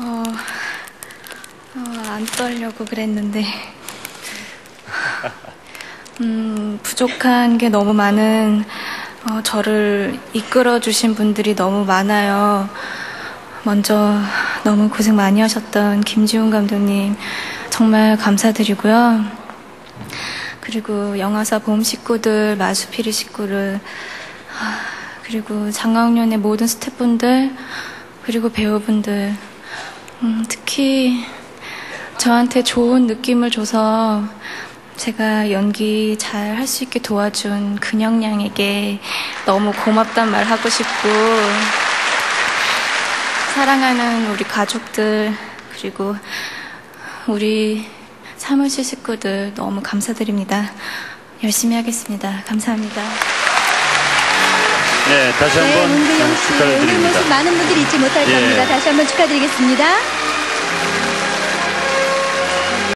어, 어, 안 떨려고 그랬는데. 음, 부족한 게 너무 많은 어, 저를 이끌어 주신 분들이 너무 많아요. 먼저 너무 고생 많이 하셨던 김지훈 감독님 정말 감사드리고요. 그리고 영화사 봄 식구들, 마수피리 식구를 아, 그리고 장학년의 모든 스태프분들 그리고 배우분들 음, 특히 저한테 좋은 느낌을 줘서 제가 연기 잘 할 수 있게 도와준 근영양에게 너무 고맙단 말 하고 싶고 사랑하는 우리 가족들 그리고 우리 사무실 식구들 너무 감사드립니다. 열심히 하겠습니다. 감사합니다. 네, 다시 네, 한번 문근영 씨 축하를 오늘 드립니다. 모습 많은 분들이 잊지 못할 예. 겁니다. 다시 한번 축하드리겠습니다.